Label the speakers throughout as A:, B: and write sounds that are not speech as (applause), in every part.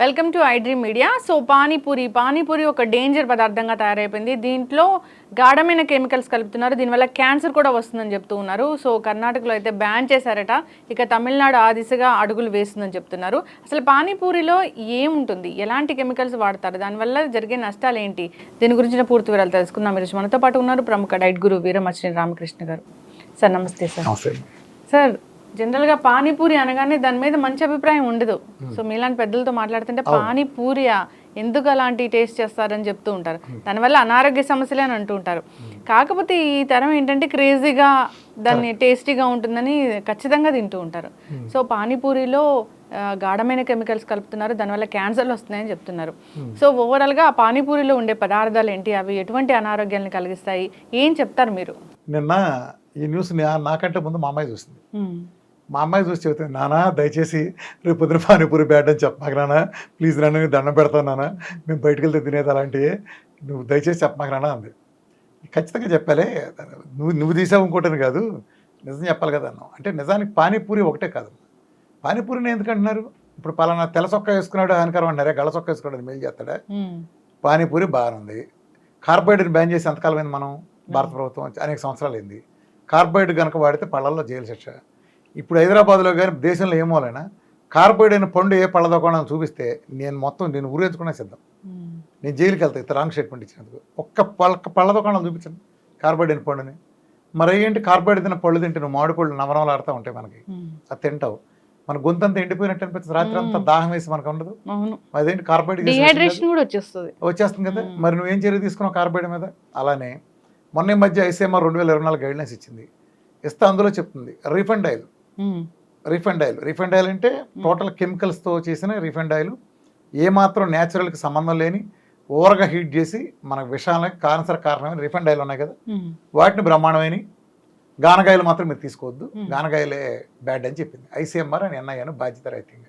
A: Welcome to iDream media so panipuri panipuri ఒక danger పదార్థంగా తయారైపోయింది. దీంట్లో గాఢమైన కెమికల్స్ కలుపుతున్నారు. దీనివల్ల క్యాన్సర్ కూడా వస్తుందని చెప్తూ ఉన్నారు. సో కర్ణాటకలో అయితే బ్యాన్ చేశారట. ఇక తమిళనాడు ఆ దిశగా అడుగులు వేస్తుందని చెప్తున్నారు. అసలు పానీపూరిలో ఏముంటుంది? ఎలాంటి కెమికల్స్ వాడతారు? దానివల్ల జరిగే నష్టాలు ఏంటి? దీని గురించిన పూర్తి వివరాలు తెలుసుకుందాం. ఈరోజు మనతో పాటు ఉన్నారు ప్రముఖ డైట్ గురు వీరమచిని రామకృష్ణ గారు. సార్ నమస్తే సార్. సార్ జనరల్గా పానీపూరి అనగానే దాని మీద మంచి అభిప్రాయం ఉండదు. సో మీలాంటి పెద్దలతో మాట్లాడుతుంటే పానీపూరియా ఎందుకు అలాంటి టేస్ట్ చేస్తారని చెప్తూ ఉంటారు. దానివల్ల అనారోగ్య సమస్యలే అని అంటూ ఉంటారు. కాకపోతే ఈ తరం ఏంటంటే క్రేజీగా దాన్ని టేస్టీగా ఉంటుందని ఖచ్చితంగా తింటూ ఉంటారు. సో పానీపూరిలో గాఢమైన కెమికల్స్ కలుపుతున్నారు. దానివల్ల క్యాన్సర్లు వస్తున్నాయని చెప్తున్నారు. సో ఓవరాల్గా ఆ పానీపూరిలో ఉండే పదార్థాలు ఏంటి? అవి ఎటువంటి అనారోగ్యాన్ని కలిగిస్తాయి? ఏం చెప్తారు మీరు?
B: నిన్న ఈ న్యూస్ నాకంటే ముందు మా అమ్మాయి చూసింది. మా అమ్మాయి చూసి చెబుతుంది నానా దయచేసి రేపు పొద్దున పానీపూరి బ్యాట్ అని చెప్పమాక నాన్న ప్లీజ్ నాన్న నేను దండం పెడతాను నాన్న మేము బయటికి వెళ్తే తినేది అలాంటివి. నువ్వు దయచేసి చెప్పమాక నాన్న అంది. ఖచ్చితంగా చెప్పాలే. నువ్వు నువ్వు తీసావు ఇంకోటని కాదు. నిజం చెప్పాలి కదా అన్నావు. అంటే నిజానికి పానీపూరి ఒకటే కాదు. పానీపూరిని ఎందుకు అంటున్నారు? ఇప్పుడు పలానా తెల్ల సొక్క వేసుకున్నాడు హానికరం అంటారే గళ్ళ సొక్క వేసుకున్నాడు మేలు చేస్తాడా? పానీపూరి బాగానే ఉంది. కార్బోహైడ్రేట్ బ్యాన్ చేసి ఎంతకాలం అయింది మనం? భారత ప్రభుత్వం అనేక సంవత్సరాలు అయింది. కార్బోహైడ్రేట్ కనుక వాడితే పళ్ళల్లో జైలు శిక్ష. ఇప్పుడు హైదరాబాద్లో కానీ దేశంలో ఏమోలైనా కార్బోహైడ్రేట్ అయిన పండు ఏ పళ్ళ దుకాణం చూపిస్తే నేను మొత్తం నేను ఊరేసుకునే సిద్ధం. నేను జైలుకి వెళ్తా ఇతర రాంగ్ స్టేట్మెంట్ ఇచ్చినందుకు. ఒక్క పళ్ళ పళ్ళ దుకాణం చూపించండి కార్బోహైడ్రేట్ అయిన పండుని. మరి ఏంటి కార్బోహైడ్రేట్ తిన్న పళ్ళు తింటే నువ్వు మామిడి పళ్ళు నవనవలు ఆడుతూ ఉంటాయి మనకి. అది తింటావు. మన గొంతంతా ఎండిపోయినట్టు అనిపిస్తుంది. రాత్రి అంతా దాహం వేసి మనకు ఉండదు. అదేంటి
A: డిహైడ్రేషన్ కూడా వచ్చేస్తుంది.
B: వచ్చేస్తుంది కదా. మరి నువ్వేం చర్య తీసుకున్నావు కార్బైడ్ మీద? అలానే మొన్న మధ్య ఐసీఎంఆర్ రెండు వేల ఇరవై నాలుగు గైడ్లైన్స్ ఇచ్చింది. ఇస్తే అందులో చెప్తుంది. Refund oil refund oil. Refund oil అంటే టోటల్ కెమికల్స్తో చేసిన రీఫండ్ ఆయిల్. ఏమాత్రం న్యాచురల్కి సంబంధం లేని ఓవర్గా హీట్ చేసి మన విషాలకు క్యాన్సర్ కారణమైన రీఫండ్ ఆయిల్ ఉన్నాయి కదా. వాటిని బ్రహ్మాండమైన గానగాయలు మాత్రం మీరు తీసుకోవద్దు. గానగాయలే బ్యాడ్ అని చెప్పింది. ఐసీఎంఆర్ అని ఎన్ఐ అని బాధ్యత రైతింగ్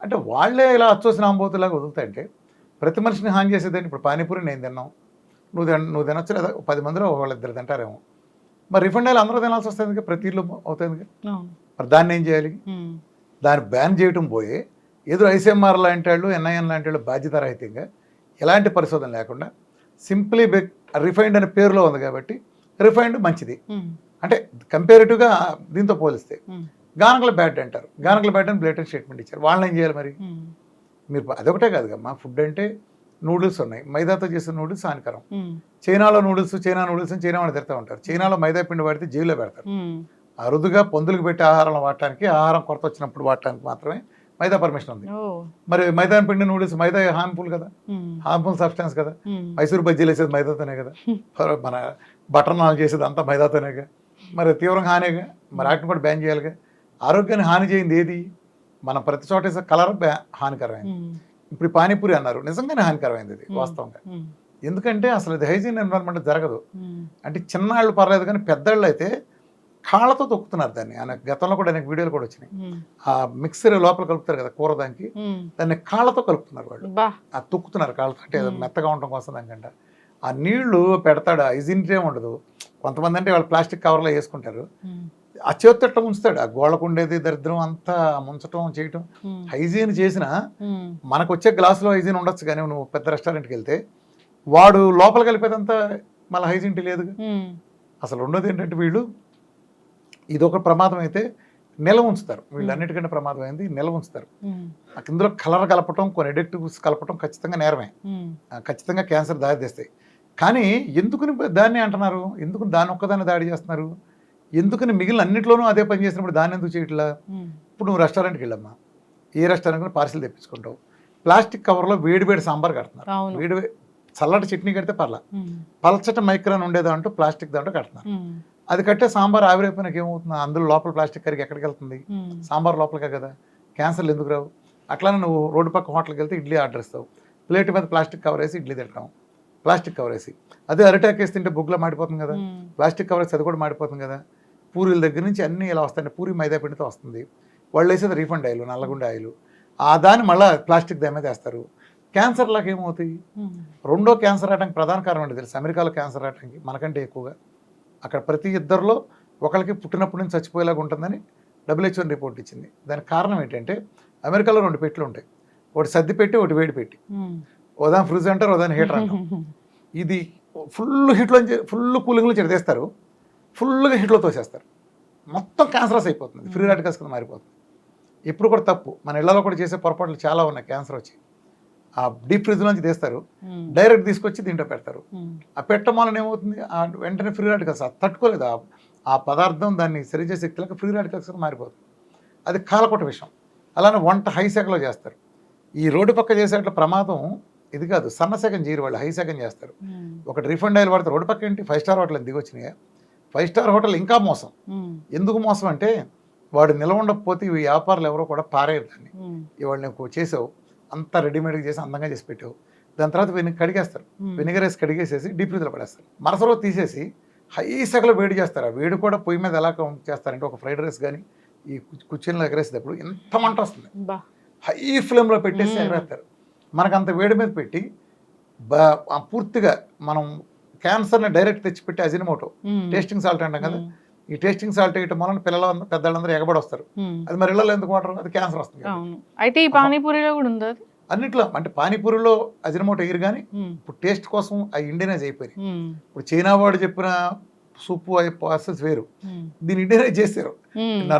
B: అంటే వాళ్ళే ఇలా అచ్చోసిన ఆంబోతులాగా వదులుతాయంటే ప్రతి మనిషిని హాని చేసేదండి ఇప్పుడు పానీపూరి నేను తిన్నాం. నువ్వు తిన నువ్వు తినొచ్చు లేదా పది మందిలో వాళ్ళిద్దరు తింటారేమో. మరి రిఫండ్ అయ్యి అందరూ తినాల్సి వస్తుంది ప్రతి ఇల్లు అవుతుంది కదా మరి దాన్ని ఏం చేయాలి? దాన్ని బ్యాన్ చేయటం పోయి ఏదో ఐసీఎంఆర్ లాంటి వాళ్ళు ఎన్ఐఎన్ లాంటి వాళ్ళు బాధ్యత రహితంగా ఎలాంటి పరిశోధన లేకుండా సింప్లీ బెక్ రిఫైండ్ అనే పేరులో ఉంది కాబట్టి రిఫైండ్ మంచిది. అంటే కంపేరిటివ్గా దీంతో పోలిస్తే గానకల బ్యాడ్ అంటారు. గానకల బ్యాడ్ అని బ్లేటెడ్ స్టేట్మెంట్ ఇచ్చారు. వాళ్ళని ఏం చేయాలి మరి? మీరు అదొకటే కాదు కమ్మా ఫుడ్ అంటే నూడిల్స్ ఉన్నాయి. మైదాతో చేసిన నూడిల్స్ హానికరం. చైనాలో నూడిల్స్ చైనా నూడిల్స్ అని చైనా వాళ్ళు తిడతా ఉంటారు. చైనాలో మైదా పిండి వాడితే జైల్లో పెడతారు. అరుదుగా పొందులకు పెట్టి ఆహారం వాడటానికి ఆహారం కొరత వచ్చినప్పుడు వాడటానికి మాత్రమే మైదా పర్మిషన్ ఉంది. మరి మైదా పిండి నూడిల్స్ మైదా హార్మ్ఫుల్ కదా. హార్మ్ఫుల్ సబ్స్టెన్స్ కదా. మైసూరు బజ్జీలు వేసేది మైదాతోనే కదా. మన బటర్ నాన్ చేసేది అంతా మైదాతోనేగా మరి తీవ్రంగా హానిగా మరి వాటిని కూడా బ్యాన్ చేయాలిగా. ఆరోగ్యాన్ని హాని చేయింది ఏది? మన ప్రతి చోట వేసే కలర్ హానికరమైంది. ఇప్పుడు ఈ పానీపూరి అన్నారు. నిజంగానే హానికరమైంది ఇది వాస్తవంగా. ఎందుకంటే అసలు ఇది హైజీన్ ఎన్విరాన్మెంట్ జరగదు. అంటే చిన్నాళ్ళు పర్లేదు కానీ పెద్దళ్ళు అయితే కాళ్ళతో తొక్కుతున్నారు దాన్ని. ఆయన గతంలో కూడా అనేక వీడియోలు కూడా వచ్చినాయి. ఆ మిక్సర్ లోపల కలుపుతారు కదా కూర దానికి. దాన్ని కాళ్ళతో కలుపుతున్నారు వాళ్ళు. ఆ తొక్కుతున్నారు కాళ్ళతో. అంటే. మెత్తగా ఉండటం కోసం దానికంట ఆ నీళ్ళు పెడతాడు. హైజీనిటీ ఉండదు. కొంతమంది అంటే వాళ్ళు ప్లాస్టిక్ కవర్లో వేసుకుంటారు. ఆ చేతితో ఉంచుతాడు ఆ గోళ్ళకు ఉండేది దరిద్రం అంతా ముంచటం చేయటం. హైజీన్ చేసిన మనకు వచ్చే గ్లాసులో హైజీన్ ఉండొచ్చు కానీ నువ్వు పెద్ద రెస్టారెంట్కి వెళ్తే వాడు లోపల కలిపేదంతా మళ్ళీ హైజీనిటీ లేదు. అసలు ఉన్నది ఏంటంటే వీళ్ళు? ఇది ఒక ప్రమాదం అయితే నిల్వ ఉంచుతారు. వీళ్ళు అన్నిటికంటే ప్రమాదం అయింది నిల్వ ఉంచుతారు. ఇందులో కలర్ కలపటం కొన్ని ఎడిక్టివ్స్ కలపటం ఖచ్చితంగా నేరమే. ఖచ్చితంగా క్యాన్సర్ దారి తీస్తాయి. కానీ ఎందుకుని దాన్ని అంటున్నారు? ఎందుకు దాని ఒక్కదాన్ని దాడి చేస్తున్నారు? ఎందుకని మిగిలిన అన్నింటిలోనూ అదే పని చేసినప్పుడు దాన్ని ఎందుకు చేయట్లా? ఇప్పుడు నువ్వు రెస్టారెంట్కి వెళ్ళమ్మా. ఏ రెస్టారెంట్ పార్సిల్ తెప్పించుకుంటావు. ప్లాస్టిక్ కవర్లో వేడి వేడి సాంబార్ కడుతున్నారు. వేడి చల్లటి చట్నీ కడితే పర్లా. పలచటి మైక్రాన్ ఉండేదంటూ ప్లాస్టిక్ దాంట్లో కడుతున్నారు. అది కట్టే సాంబార్ ఆవిరైపోయినాక ఏమవుతుంది? అందులో లోపల ప్లాస్టిక్ కరిగి ఎక్కడికి వెళ్తుంది? సాంబార్ లోపలికే కదా. క్యాన్సర్లు ఎందుకు రావు? అట్లానే నువ్వు రోడ్డు పక్క హోటల్కి వెళ్తే ఇడ్లీ ఆర్డర్ ఇస్తావు. ప్లేట్ మీద ప్లాస్టిక్ కవర్ వేసి ఇడ్లీ తింటాం. ప్లాస్టిక్ కవర్ వేసి. అదే అరిటాక్ వేసి తింటే బుగ్గులో మాడిపోతుంది కదా. ప్లాస్టిక్ కవర్ వేసి అది కూడా మాడిపోతుంది కదా. పూరీల దగ్గర నుంచి అన్నీ ఇలా వస్తాయి. పూరి మైదా పిండితో వస్తుంది. వాళ్ళు వేసేది రీఫండ్ ఆయిల్ నల్లగుండ ఆయిల్. ఆ దాన్ని మళ్ళీ ప్లాస్టిక్ దాని మీద వేస్తారు. క్యాన్సర్ లాగా ఏమవుతాయి? రెండో క్యాన్సర్ రావడానికి ప్రధాన కారణం ఏంటి తెలుసు? అమెరికాలో క్యాన్సర్ రావడానికి మనకంటే ఎక్కువగా. అక్కడ ప్రతి ఇద్దరిలో ఒకరికి పుట్టినప్పటి నుంచి చచ్చిపోయేలాగా ఉంటుందని డబ్ల్యూహెచ్ఓ రిపోర్ట్ ఇచ్చింది. దానికి కారణం ఏంటంటే అమెరికాలో రెండు పెట్లు ఉంటాయి. ఒకటి సర్ది పెట్టి ఒకటి వేడి పెట్టి. ఉదాహరణ ఫ్రిడ్జ్ అంటారు ఉదాహరణ హీటర్ అంటారు. (laughs) ఇది ఫుల్ హీట్లో ఫుల్ కూలింగ్లో చెడతేస్తారు ఫుల్గా హీట్లో తోసేస్తారు. మొత్తం క్యాన్సరస్ అయిపోతుంది. ఫ్రీ రాడికల్స్ కింద మారిపోతుంది. ఇప్పుడు కూడా తప్పు. మన ఇళ్ళలో కూడా చేసే పొరపాట్లు చాలా ఉన్నాయి. క్యాన్సర్ వచ్చి. ఆ డీప్ ఫ్రిడ్జ్ నుంచి తీస్తారు. డైరెక్ట్ తీసుకొచ్చి దీంట్లో పెడతారు. ఆ పెట్టడం వలన ఏమవుతుంది వెంటనే ఫ్రీ రాడికల్స్ తట్టుకోలేదు. ఆ- పదార్థం దాన్ని సరిచే శక్తులకు ఫ్రీ రాడికల్స్ మారిపోతుంది. అది కాలకొట్ట విషయం అలానే వంట హై సెకలో చేస్తారు. ఈ రోడ్డు పక్క చేసేట్ల ప్రమాదం ఇది కాదు. సన్న సెకండ్ చేయరు వాళ్ళు హై సెకండ్ చేస్తారు. ఒకటి రిఫండ్ ఆయిల్ వాడతారు రోడ్డు పక్క ఏంటి? ఫైవ్ స్టార్ హోటల్ దిగి వచ్చినాయి ఫైవ్ స్టార్ హోటల్ ఇంకా మోసం. ఎందుకు మోసం అంటే వాడు నిలవ ఉండకపోతే ఈ వ్యాపారులు ఎవరో కూడా పారేయరు దాన్ని. ఇవాళ నువ్వు చేసావు. అంతా రెడీమేడ్గా చేసి అందంగా చేసి పెట్టావు దాని తర్వాత వెనక్కి కడిగేస్తారు. వెనిగర్ వేసి కడిగేసేసి డీప్ ఫ్రీజ్లో పడేస్తారు. మరుసటి రోజు తీసేసి హై సెగలో వేడి చేస్తారు. ఆ వేడి కూడా పొయ్యి మీద ఎలా చేస్తారంటే ఒక ఫ్రైడ్ రైస్ కానీ ఈ కుర్చీలో ఎగరేసేటప్పుడు ఎంత మంట వస్తుంది. హై ఫ్లేమ్లో పెట్టేసి. ఎగరేస్తారు. మనకు అంత వేడి మీద పెట్టి పూర్తిగా మనం క్యాన్సర్ని డైరెక్ట్ తెచ్చిపెట్టి అజినమోటో. టేస్టింగ్ సాల్ట్ అంటాం కదా. ఈ టేస్టింగ్ సాల్ట్ వేయటం వలన పిల్లలు పెద్దలందరూ ఎగబడి వస్తారు. అది మరి ఇళ్ళలో ఎందుకు వాడరు అది క్యాన్సర్ వస్తుంది
A: అయితే ఈ పానీపూరిలో కూడా ఉంది అది
B: అన్నిట్లో అంటే పానీపూరిలో అజినమోటో ఎగిరి కానీ. ఇప్పుడు టేస్ట్ కోసం ఆ ఇండియనైజ్ అయిపోయి
A: ఉమ్.
B: ఇప్పుడు చైనా వాడు చెప్పిన సూపు అయ్యే ప్రాసెస్ వేరు. దీన్ని ఇండియనైజ్ చేశారు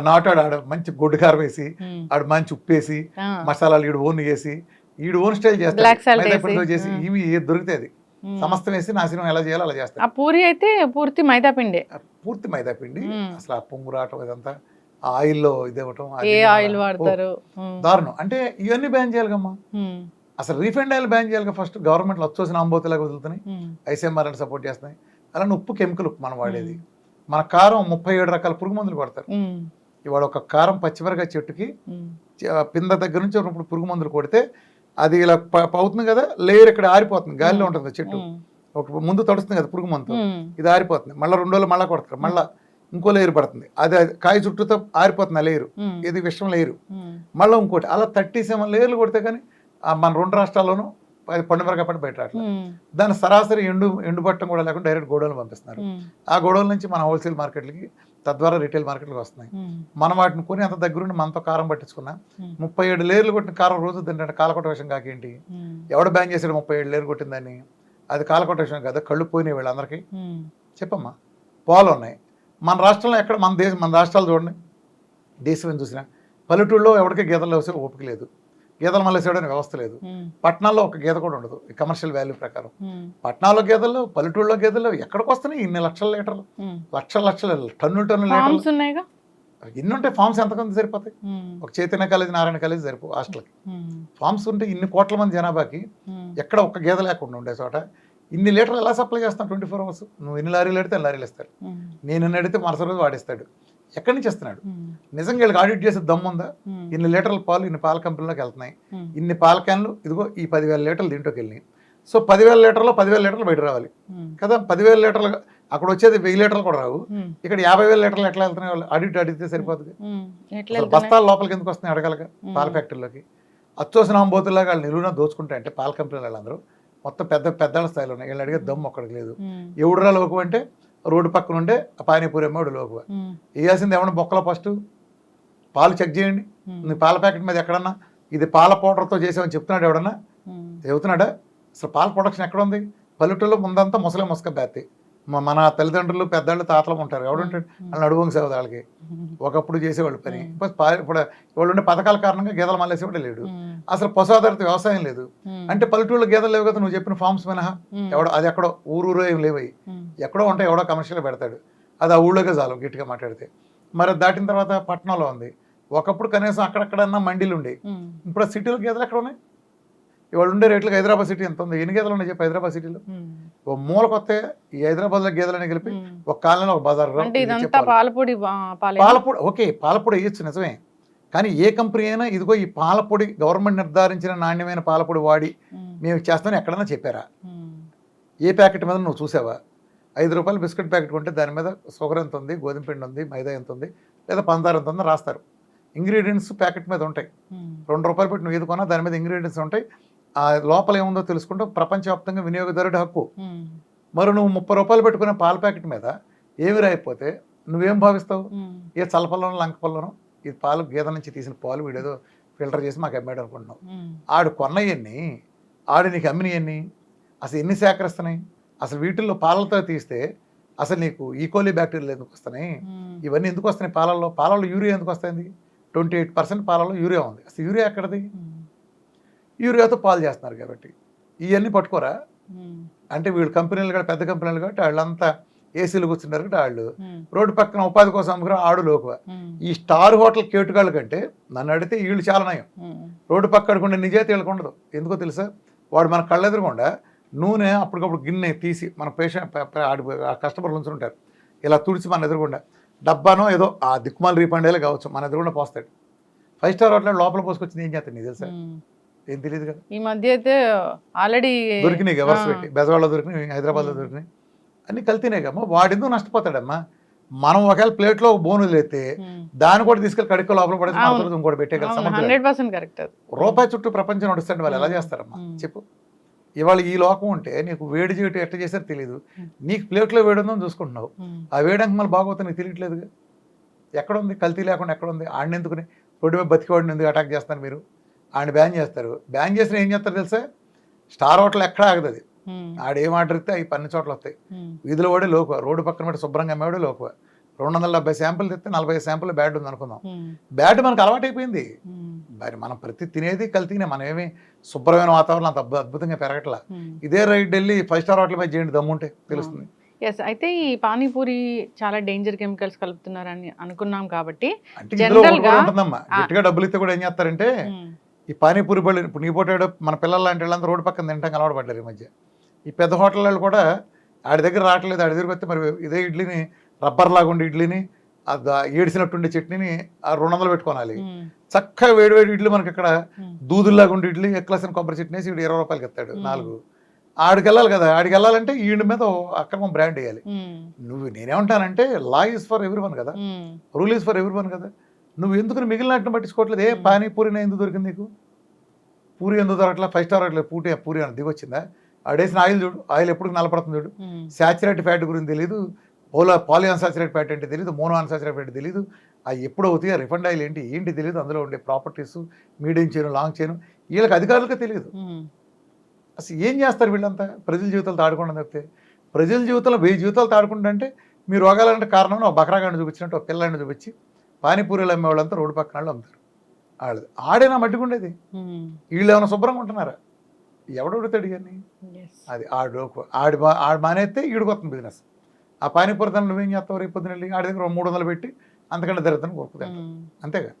B: నాటాడు ఆడ మంచి గొడ్డు కారం వేసి. ఆడ మంచి ఉప్పేసి. మసాలాలు ఈడు ఓన్ వేసి ఈడు ఓన్ స్టైల్
A: వేసి,
B: చేసి. ఇవి దొరికితే అది సమస్తం వేసి నాశనం ఎలా చేయాలో అలా
A: ఆ
B: చేస్తారు
A: పూరి అయితే పూర్తి మైదా పిండే.
B: ఆ పూర్తి మైదా పిండి. అసలు ఆ పొంగు రావటం ఇదంతా ఆ ఆయిల్లో
A: ఏ
B: ఇది
A: ఆయిల్
B: ఓ,
A: వాడతారు.
B: దారుణం. అంటే ఇవన్నీ బ్యాన్ చేయాలిగమ్మా
A: ఉమ్.
B: అసలు రీఫైండ్ ఆయిల్ బ్యాన్ చేయాలిగా ఫస్ట్ గవర్నమెంట్లో వచ్చేసిన ఆంబోతులాగా వదులుతున్నాయి. ఐసీఎంఆర్ అని సపోర్ట్ చేస్తున్నాయి. అలానే ఉప్పు కెమికల్ ఉప్పు మనం వాడేది. మన కారం ముప్పై ఏడు రకాల పురుగు మందులు కొడతారు. ఇవాళ ఒక కారం పచ్చిమిరకాయ చెట్టుకి పింద దగ్గర నుంచి ఇప్పుడు పురుగు మందులు కొడితే అది ఇలా అవుతుంది కదా లేయర్ ఇక్కడ ఆరిపోతుంది గాలిలో ఉంటుంది చెట్టు. ఒక ముందు తడుస్తుంది కదా పురుగు మందు. ఇది ఆరిపోతుంది మళ్ళీ రెండు రోజులు మళ్ళీ కొడతారు మళ్ళీ ఇంకో లేయర్ పడుతుంది అది అది కాయ చుట్టూతో ఆరిపోతుంది ఆ లేయరు. ఇది విషం లేయరు. మళ్ళీ ఇంకోటి అలా థర్టీ సెవెన్ లేయర్లు కొడితే కానీ మన రెండు రాష్ట్రాల్లోనూ అది పండు మిరకాయ పట్టి బయట రావట్లేదు. దాని సరాసరి ఎండు ఎండు పట్టం కూడా లేకుండా డైరెక్ట్ గోడౌన్లు పంపిస్తున్నారు. ఆ గోడౌన్ నుంచి మన హోల్సేల్ మార్కెట్లకి తద్వారా రీటైల్ మార్కెట్లకు వస్తున్నాయి. మనం వాటిని కొని అంత దగ్గరుండి మనతో కారం పట్టించుకున్నా. ముప్పై ఏడు లేర్లు కొట్టిన కారం రోజు తింటే కాలకొట్ట విషయం కాకేంటి. ఎవడు బ్యాన్ చేశాడు ముప్పై ఏడు లేరు కొట్టిందని అది కాలకొట్ట విషయం కదా కళ్ళు పోయినాయి వీళ్ళందరికీ. చెప్పమ్మా పాలు ఉన్నాయి మన రాష్ట్రంలో ఎక్కడ మన దేశం మన రాష్ట్రాలు చూడండి దేశం ఏం చూసినా పల్లెటూళ్ళలో ఎవరికి గీతలు వేసే ఓపిక లేదు గీతలు మళ్ళీ వేసేయడానికి వ్యవస్థ లేదు. పట్టణాల్లో ఒక గీత కూడా ఉండదు కమర్షియల్ వాల్యూ ప్రకారం. పట్టణాల్లో గీతలు పల్లెటూళ్ళలో గీతలు ఎక్కడికి వస్తున్నాయి ఇన్ని లక్షల లీటర్లు. లక్షల లక్షల టన్నుల టన్నుల లీటర్లు ఇన్ని ఉంటాయి ఫామ్స్ ఎంతమంది సరిపోతాయి. ఒక చైతన్య కాలేజ్ నారాయణ కాలేజ్ సరిపో హాస్టల్కి. ఫామ్స్ ఉంటే ఇన్ని కోట్ల మంది జనాభాకి. ఎక్కడ ఒక్క గేద లేకుండా ఉండే చోట ఇన్ని లీటర్లు ఎలా సప్లై చేస్తాం ట్వంటీ ఫోర్ అవర్స్ నువ్వు ఎన్ని లారీలు అడితే లారీలు ఇస్తారు. నేను అడిగితే మరుసటి రోజు వాడిస్తాడు ఎక్కడి నుంచి ఇస్తున్నాడు. నిజంగా వీళ్ళకి ఆడిట్ చేసే దమ్ము ఉందా?
A: ఉమ్.
B: ఇన్ని లీటర్ల పాలు ఇన్ని పాల కంపెనీలోకి వెళ్తున్నాయి. ఇన్ని పాల క్యాన్లు ఇదిగో ఈ పదివేల లీటర్లు దీంట్లోకి వెళ్ళినాయి. సో పదివేల లీటర్లో పదివేల లీటర్లు బయట రావాలి. కదా? పదివేల లీటర్లు అక్కడ వచ్చేది వెయ్యి లీటర్లు కూడా రావు. ఇక్కడ యాభై వేల లీటర్లు ఎట్లా వెళ్తున్నాయి వాళ్ళు? ఆడిట్ అడిగితే సరిపోతుంది? బస్తాల లోపలికి ఎందుకు వస్తున్నాయి అడగలగా. పాల ఫ్యాక్టరీలోకి. అచ్చోసిన ఆంబోతులాగా వాళ్ళు నిలువున దోచుకుంటా అంటే పాల కంపెనీలు వాళ్ళందరూ. మొత్తం పెద్ద పెద్దల స్థాయిలో ఉన్నాయి. వీళ్ళు అడిగే దమ్ము ఒక్కడికి లేదు.
A: ఉమ్.
B: ఎవడురా లోకు అంటే రోడ్డు పక్కన ఉండే ఆ పానీపూరి అమ్మడు లోకువ
A: ఉమ్.
B: వేయాల్సింది ఏమన్నా బొక్కలో ఫస్ట్? పాలు చెక్ చేయండి. నీ పాల ప్యాకెట్ మీద ఎక్కడన్నా? ఇది పాల పౌడర్తో చేసామని చెప్తున్నాడు ఎవడన్నా. చెబుతున్నాడా అసలు పాల ప్రొడక్షన్ ఎక్కడ ఉంది పల్లెటూరులో ముందంతా ముసలే ముసక బ్యాతి. మన తల్లిదండ్రులు పెద్దవాళ్ళు తాతలు ఉంటారు. ఎవడుంటాడు వాళ్ళని నడువంగి సేవ వాళ్ళకి. ఒకప్పుడు చేసేవాళ్ళు పని. ఇప్పుడు వాళ్ళు ఉండే పథకాల కారణంగా గేదెలు మళ్ళేసేవాడే లేడు. అసలు పశు ఆధారిత వ్యవసాయం లేదు. అంటే పల్లెటూళ్ళలో గేదెలు లేవు కదా నువ్వు చెప్పిన ఫార్మ్స్ మినహా. ఎవడో అది ఎక్కడో ఊరు ఊరు ఏం లేవయి
A: ఉమ్.
B: ఎక్కడో ఉంటే ఎవడో కమర్షియల్గా పెడతాడు. అది ఆ ఊళ్ళోకే చాలు గట్టిగా మాట్లాడితే. మరి దాటిన తర్వాత పట్టణంలో ఉంది. ఒకప్పుడు కనీసం అక్కడక్కడన్నా మండీలు ఉండే. ఇప్పుడు సిటీలో గేదెలు ఎక్కడ ఉన్నాయి? ఇవాళ ఉండే రేట్లకు హైదరాబాద్ సిటీ ఎంత ఉంది ఎన్ని గేదెలు ఉన్నాయి చెప్పి హైదరాబాద్ సిటీలో. ఓ మూల కొత్త ఈ హైదరాబాద్లో గేదెలని కలిపి. ఒక కాలనీలో ఒక బజార్
A: పాలపొడి
B: పాలపొడి ఓకే పాలపొడి వేయచ్చు నిజమే కానీ ఏ కంపెనీ అయినా ఇదిగో ఈ పాలపొడి గవర్నమెంట్ నిర్ధారించిన నాణ్యమైన పాలపొడి వాడి. మేము చేస్తామని ఎక్కడైనా చెప్పారా. ఏ ప్యాకెట్ మీద నువ్వు చూసావా ఐదు రూపాయలు బిస్కెట్ ప్యాకెట్ కొంటే దాని మీద షుగర్ ఎంత ఉంది గోధుమ పిండి ఉంది మైదా ఎంత ఉంది లేదా పంచదార ఎంత ఉందో రాస్తారు ఇంగ్రీడియంట్స్ ప్యాకెట్ మీద ఉంటాయి. రెండు రూపాయలు పెట్టి నువ్వు ఏది కొన్నా దాని మీద ఇంగ్రీడియంట్స్ ఉంటాయి ఆ లోపల ఏముందో తెలుసుకుంటూ ప్రపంచవ్యాప్తంగా వినియోగదారుడి హక్కు. మరి నువ్వు ముప్పై రూపాయలు పెట్టుకునే పాల ప్యాకెట్ మీద ఏమి రాయిపోతే నువ్వేం భావిస్తావు. ఏ చల్లపల్లోనో లంకపల్లోనో ఈ పాలు గేదె నుంచి తీసిన పాలు వీడేదో ఫిల్టర్ చేసి మాకు అమ్మాడు అనుకుంటున్నావు. ఆడు కొన్నయన్ని ఆడు నీకు అమ్మినయన్ని అసలు ఎన్ని సేకరిస్తున్నాయి? అసలు వీటిల్లో పాలతో తీస్తే అసలు నీకు ఈకోలీ బ్యాక్టీరియాలు ఎందుకు వస్తున్నాయి? ఇవన్నీ ఎందుకు వస్తున్నాయి పాలల్లో? పాలల్లో యూరియా ఎందుకు వస్తుంది ట్వంటీ ఎయిట్ పర్సెంట్ పాలల్లో యూరియా ఉంది. అసలు యూరియా ఎక్కడది? యూరియాతో పాలు చేస్తున్నారు కాబట్టి. ఇవన్నీ పట్టుకోరా? అంటే వీళ్ళు కంపెనీలు కూడా పెద్ద కంపెనీలు కాబట్టి వాళ్ళంతా ఏసీలు కూర్చున్నారు కాబట్టి వాళ్ళు రోడ్డు పక్కన ఉపాధి కోసం అమ్ముకుని ఆడు లోకువ. ఈ స్టార్ హోటల్ కేటుగాళ్ళ కంటే నన్ను అడిగితే వీళ్ళు చాలా నయం. రోడ్డు పక్క అడుకుంటే నిజాయితీ వీళ్ళకి ఉండదు. ఎందుకో తెలుసా? వాడు మన కళ్ళెదురకుండా నూనె అప్పటికప్పుడు గిన్నె తీసి మన పేషెంట్ కస్టమర్లు ఉంచుంటారు. ఇలా తుడిచి మన ఎదురుగుండా డబ్బానో ఏదో ఆ దిక్కుమాల రీఫండేలా కావచ్చు మన ఎదురుగుండా పోస్తాడు. ఫైవ్ స్టార్ హోటల్ లోపల పోసుకొచ్చింది ఏం చేస్తాను నీకు తెలుసా. ఏం తెలియదు కదా.
A: ఈ మధ్య అయితే ఆల్రెడీ
B: దొరికినాయి గవర్స్ పెట్టి బెజవాడలో దొరికినాయి హైదరాబాద్లో దొరికినాయి. అన్ని కల్తీనాయి కమ్మా వాడు ఎందుకు నష్టపోతాడమ్మా. మనం ఒకవేళ ప్లేట్లో బోను లేతే దాన్ని కూడా తీసుకెళ్ళి కడుక్కో లోపల పడేసి ఇంకోటి పెట్టే కదా సమర్థుడు.
A: హండ్రెడ్ పర్సెంట్ కరెక్ట్ అది.
B: రూపాయి చుట్టూ ప్రపంచం నడుస్తుంటే వాళ్ళు ఎలా
A: మ్మ్.
B: చేస్తారమ్మా?
A: మ్మ్.
B: చెప్పు. ఇవాళ ఈ లోకం ఉంటే నీకు వేడి చేయటం ఎట్లా చేశారో తెలియదు. నీకు ప్లేట్లో వేడి ఉందని చూసుకుంటున్నావు. ఆ వేడంక మళ్ళీ బాగోతుంది నీకు తెలియట్లేదుగా? ఎక్కడ ఉంది కల్తీ లేకుండా ఎక్కడ ఉంది ఆడిని ఎందుకుని? రోడ్డు మీద బతికివాడిని ఎందుకు అటాక్ చేస్తారు మీరు? ఆయన బ్యాన్ చేస్తారు. బ్యాన్ చేసిన ఏం చేస్తారు తెలుసా? స్టార్ హోటల్ ఎక్కడ ఆగదు అది.
A: ఉమ్,
B: ఆడేం ఆర్డర్ ఇస్తే అవి పన్ని చోట్ల వస్తాయి. వీధిలో వాడే లోకువ. రోడ్డు పక్కన పెట్టి శుభ్రంగా అమ్మేవాడే లోకువ. రెండు వందల డెబ్బై శాంపుల్ తెస్తే నలభై శాంపుల్ బ్యాడ్ ఉంది అనుకుందాం. బ్యాడ్ మనకు అలవాటైపోయింది మరి మనం ప్రతి తినేది కల్తీనే. మనం ఏమి శుభ్రమైన వాతావరణం అంత అద్భు- అద్భుతంగా పెరగట్లా. ఇదే రైట్ ఢిల్లీ ఫైవ్ స్టార్ హోటల్ మీద చేయండి దమ్ముంటే తెలుస్తుంది.
A: ఎస్ అయితే ఈ పానీపూరి చాలా డేంజర్ కెమికల్స్ కలుపుతున్నారని అనుకున్నాం కాబట్టి
B: కూడా
A: గా-.
B: గట్టిగా డబ్బులు ఇస్తే కూడా ఏం చేస్తారంటే ఈ పానీపూరి బళ్ళు ఇప్పుడు నీ పోటాడు మన పిల్లలు లాంటి వాళ్ళంతా రోడ్డు పక్కన తింటాం అలవాటు పడ్డారు ఈ మధ్య. ఈ పెద్ద హోటల్ వాళ్ళు కూడా ఆడి దగ్గర రావట్లేదు ఆడి దగ్గర వస్తే మరి ఇదే ఇడ్లీని రబ్బర్ లాగా ఉండే ఇడ్లీని ఏడిసినట్టుండే చట్నీని ఆ రెండు వందలు పెట్టుకోవాలి.
A: ఉమ్,
B: చక్కగా వేడి వేడి ఇడ్లీ మనకి ఇక్కడ
A: ఉమ్,
B: దూదుల్లాగా ఉండే ఇడ్లీ ఎక్లసిన కొబ్బరి చట్నీ వేసి ఇరవై రూపాయలకి
A: మ్మ్.
B: నాలుగు. ఆడికి వెళ్ళాలి కదా ఆడికి వెళ్ళాలంటే ఈడి మీద అక్రమం బ్రాండ్ వేయాలి. నువ్వు నేనేమంటానంటే law is for everyone కదా. Rule is for everyone కదా. నువ్వు ఎందుకు మిగిలినట్టు పట్టించుకోవట్లేదు? ఏ. పానీపూరిని ఎందుకు దొరికింది నీకు? పూరి ఎందుకు దొరకట్లా? ఫైవ్ స్టార్ అట్లా పూటి పూరి అని దిగొచ్చిందా? ఆడేసిన ఆయిల్ చూడు ఆయిల్ ఎప్పుడు నలపడుతుంది చూడు.
A: ఉమ్,
B: సాచురేట్ ఫ్యాట్ గురించి తెలియదు పోలా పాలి అన్సాచురేట్ ఫ్యాట్ అంటే తెలియదు మోనో అన్సాచురేట్ ఫ్యాట్ తెలియదు అవి ఎప్పుడు అవుతాయి రిఫండ్ ఆయిల్ ఏంటి ఏంటి తెలియదు అందులో ఉండే ప్రాపర్టీస్ మీడియం చేయను లాంగ్ చేయను వీళ్ళకి అధికారులకే తెలియదు అసలు ఏం చేస్తారు వీళ్ళంతా? ప్రజల జీవితాలతో ఆడుకోవడం తప్పితే ప్రజల జీవితంలో వెయ్యి జీవితాలతో ఆడుకుంటుంటే మీ రోగాలంటే కారణం ఒక బకరాగాన్ని చూపించినట్టు ఒక పిల్లాన్ని చూపించి పానీపూరీలు అమ్మే వాళ్ళంతా రోడ్డు పక్కన వాళ్ళు అమ్ముతారు. వాళ్ళది ఆడేనా మట్టిగుండేది
A: ఉమ్,
B: వీళ్ళు ఏమైనా శుభ్రంగా ఉంటున్నారా? ఎవడు ఉడతాడు కానీ
A: yes.
B: అది ఆడు ఆడి ఆడు మానేస్తే ఈడుకొస్తుంది బిజినెస్ ఆ పానీపూరి తను నువ్వేం చేస్తావు రేపు పొద్దున వెళ్ళి? ఆడి దగ్గర మూడు వందలు పెట్టి అంతకంటే దరిద్రం కోరుకుతాను
A: ఉమ్.
B: అంతేగా?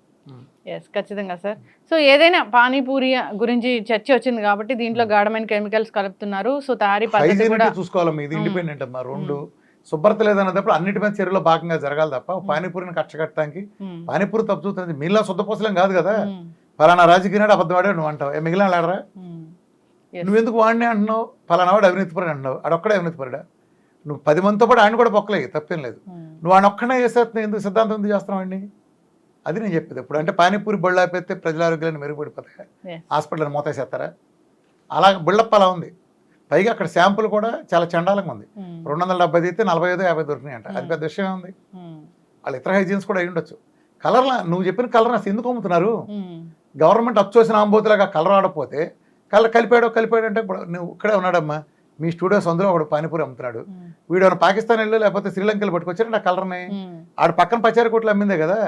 A: ఎస్ ఖచ్చితంగా సార్. సో ఏదైనా పానీపూరి గురించి చర్చ వచ్చింది కాబట్టి దీంట్లో గాఢమైన కెమికల్స్ కలుపుతున్నారు. సో తయారీ పద్ధతి కూడా
B: హైజీనిటీ చూసుకోవాలి ఇది ఇండిపెండెంట్ అమ్మా. రెండు శుభ్రత లేదన్నప్పుడు అన్నిటి మీద చర్యలో భాగంగా జరగాలి తప్ప పానీపూరిని కట్టడానికి పానీపూరి తప్పు చూస్తుంది మీలా శుద్ధపోసలేం కాదు కదా. ఫలానా రాజకీయ నాడు అబద్ధం ఆడాడు నువ్వు అంటావు. ఏ మిగిలిన ఆడరా. నువ్వెందుకు వాడిని అంటున్నావు? ఫలానా వాడు అవినీతిపరుడు అంటున్నావు. ఆడొక్కడే అవినీతిపరుడా నువ్వు పది మందితో పాటు ఆయన కూడా బొక్కలే తప్పేం లేదు. నువ్వు ఆయన ఒక్కనే చేసేస్తున్నావు. ఎందుకు సిద్ధాంతం ఎందుకు చేస్తున్నావు అండి అది నేను చెప్పేది ఇప్పుడు అంటే పానీపూరి బళ్ళు ఆపేస్తే ప్రజల ఆరోగ్యాన్ని మెరుగుపడిపోతాయి. హాస్పిటల్ మూతేసేస్తారా? అలా బిల్డప్ అలా ఉంది. పైగా అక్కడ శాంపుల్ కూడా చాలా చండాలంగా ఉంది. రెండు వందల డెబ్బై అయితే నలభై ఐదు యాభై దొరికినాయి అంట. అది. పెద్ద విషయం ఉంది. వాళ్ళ ఇతర హైజీన్స్ కూడా అయి ఉండొచ్చు. కలర్లా నువ్వు చెప్పిన కలర్ అసలు ఎందుకు అమ్ముతున్నారు? గవర్నమెంట్ అచ్చోసిన ఆంబోతులాగా కలర్ ఆడపోతే కలర్ కలిపాడు కలిపాడు అంటే ఇప్పుడు నువ్వు ఇక్కడే ఉన్నాడమ్మా. మీ స్టూడియోస్ అందులో ఒకడు పానీపూరి అమ్ముతున్నాడు. వీడు పాకిస్తాన్ వెళ్ళి లేకపోతే శ్రీలంకలో పట్టుకొచ్చాడు ఆ కలర్ని ఆడ పక్కన పచారి కొట్లు అమ్మిందే కదా.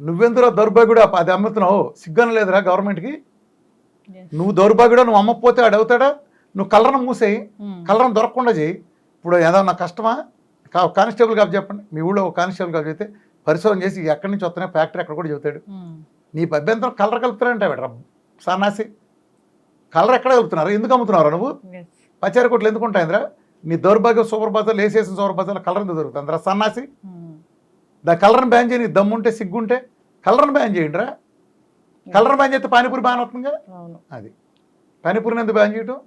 B: నువ్వెందులో దౌర్భాగ్యుడు? అది అమ్ముతున్నావు. సిగ్గన లేదురా గవర్నమెంట్కి. నువ్వు దౌర్భాగ్యుడు? నువ్వు అమ్మకపోతే ఆడు అవుతాడా నువ్వు కలర్ను మూసేయి.
A: ఉమ్,
B: కలర్ను దొరకకుండా చేయి. ఇప్పుడు ఏదన్నా కష్టమా? కా- కానిస్టేబుల్ గారు చెప్పండి. మీ ఊళ్ళో ఒక కానిస్టేబుల్ గారు చెప్తే పరిశోధన చేసి ఎక్కడి నుంచి వస్తున్నాయి ఫ్యాక్టరీ అక్కడ కూడా చెబుతాడు. నీ అభ్యంతరం కలర్ కలుపుతారంటే రా సన్నాసి. కలర్ ఎక్కడ కలుపుతున్నారు? ఎందుకు అమ్ముతున్నారు నువ్వు. పచారి కొట్లు ఎందుకు ఉంటాయిందిరా? నీ దౌర్భాగ్యం సూపర్ బజార్ లేసేసిన సూపర్ బజార్లో కలర్ ఎందుకు దొరుకుతుందిరా సన్నాసి.
A: ఉమ్,
B: దా కలర్ని బ్యాన్ చేయని దమ్ముంటే సిగ్గుంటే కలర్ని బ్యాన్ చేయండి రా కలర్ బ్యాన్ చేస్తే పానీపూరి బ్యాన్ అవుతుందిగా అది. పానీపూరిని ఎందుకు బ్యాన్ చేయటం?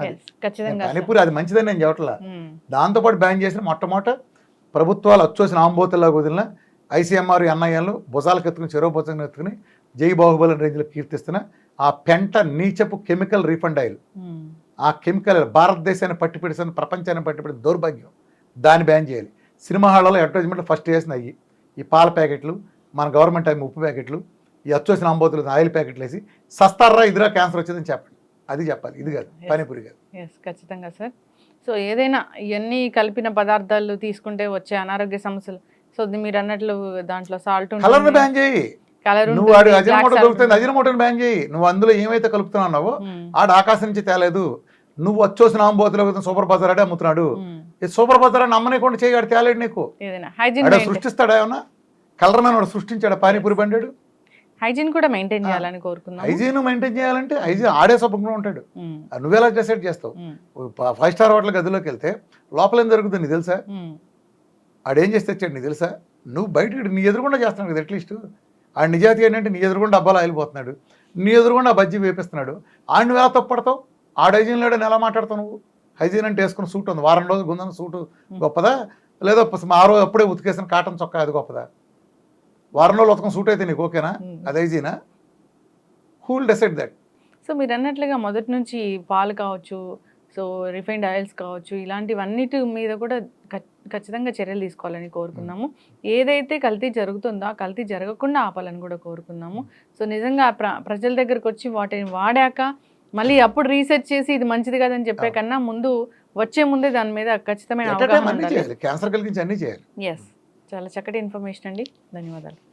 B: పానీపూరి అది మంచిదని నేను చెప్పట్లా. దాంతోపాటు బ్యాన్ చేసిన మొట్టమొదట ప్రభుత్వాలు వచ్చేసిన ఆంబోతుల్లాగా వదిలిన ఐసీఎంఆర్ ఎన్ఐఎన్లు భుజాలకు ఎత్తుకుని చెరువు భుజం ఎత్తుకుని జై బాహుబలి రేంజ్లో కీర్తిస్తున్న ఆ పెంట నీచపు కెమికల్ రీఫండ్ ఆయిల్. ఆ కెమికల్ భారతదేశాన్ని పట్టిపెడిసిన ప్రపంచాన్ని పట్టిపెడిన దౌర్భాగ్యం. దాన్ని బ్యాన్ చేయాలి. సినిమా హాళ్ళలో అడ్వర్టైజ్మెంట్లు ఫస్ట్ చేసిన అయ్యి ఈ పాల ప్యాకెట్లు మన గవర్నమెంట్ అమ్మే ఉప్పు ప్యాకెట్లు ఈ అచ్చోసిన అంబోతులు ఆయిల్ ప్యాకెట్లు వేసి సస్తారా ఇదిరా క్యాన్సర్ వచ్చిందని చెప్పండి. అది చెప్పాలి. ఇది కాదు. పానీపూరి కాదు.
A: ఎస్ ఖచ్చితంగా సార్ సో ఏదైనా ఇవన్నీ కలిపిన పదార్థాలు తీసుకుంటే వచ్చే అనారోగ్య సమస్యలు. సో మీరు అన్నట్లు దాంట్లో సాల్ట్
B: కలర్ని బ్యాన్ చేయి.
A: కలర్
B: నువ్వు ఆడు అజినమోటో దొరుకుతుంది అజినమోటోని బ్యాన్ చేయి. నువ్వు అందులో ఏమైతే కలుపుతున్నావో ఆడ ఆకాశం నుంచి తేలేదు. నువ్వు వచ్చోసిన అంబోతులు సూపర్ బజార్ ఆడే అమ్ముతున్నాడు. ఈ సూపర్ బజార్ అని అమ్మనేకుండా చేయి ఆడు తేలేడు నీకు. సృష్టిస్తాడా ఏమన్నా? కలర్ మ్యాన్ వాడు సృష్టించాడు? పానీపూరి బండాడు?
A: హైజీన్ కూడా మెయింటైన్ చేయాలని కోరుకుందాం
B: హైజీన్ మెయింటైన్ చేయాలంటే హైజీన్ ఆడే శుభ్రంగా ఉంటాడు. ఆ నువ్వెలా డిసైడ్ చేస్తావు? ఫైవ్ స్టార్ హోటల్ గదిలోకి వెళ్తే లోపల ఏం జరుగుతుంది నీకు తెలుసా? ఆడేం చేస్తే తెచ్చాడు నీకు తెలుసా? నువ్వు బయట నీ ఎదురుగుండా చేస్తున్నాడు కదా అట్లీస్ట్. ఆడు నిజాతి ఏంటంటే నీ ఎదురుగుండా డబ్బాలు ఆయిలిపోతున్నాడు నీ ఎదురుగుండా ఆ బజ్జీ వేపిస్తున్నాడు. ఆడిని నువ్వు ఎలా తప్పడతావు ఆడ హైజీన్ లేడని ఎలా మాట్లాడతావు నువ్వు? హైజీన్ అంటే వేసుకున్న సూట్ ఉంది. వారం రోజులు గుందన్న సూటు గొప్పదా? లేదా ఆ రోజు అప్పుడే ఉతికేసిన కాటన్ చొక్కా అది గొప్పదా? వారం రోజులు ఉతకం సూట్ అయితే నీకు ఓకేనా. అది హైజీనా హూల్ డిసైడ్ దట్
A: సో మీరు అన్నట్లుగా మొదటి నుంచి పాలు కావచ్చు సో రిఫైన్డ్ ఆయిల్స్ కావచ్చు ఇలాంటివన్నిటి మీద కూడా ఖచ్- ఖచ్చితంగా చర్యలు తీసుకోవాలని కోరుకున్నాము. ఏదైతే కల్తీ జరుగుతుందో ఆ కల్తీ జరగకుండా ఆపాలని కూడా కోరుకున్నాము. సో నిజంగా ప్ర ప్రజల దగ్గరకు వచ్చి వాటిని వాడాక మళ్ళీ అప్పుడు రీసెర్చ్ చేసి ఇది మంచిది కాదని చెప్పే కన్నా ముందు వచ్చే ముందే దాని మీద ఖచ్చితమైన అవగాహన
B: క్యాన్సర్ కలిగించి అన్నీ చేయాలి.
A: ఎస్ చాలా చక్కటి ఇన్ఫర్మేషన్ అండి. ధన్యవాదాలు.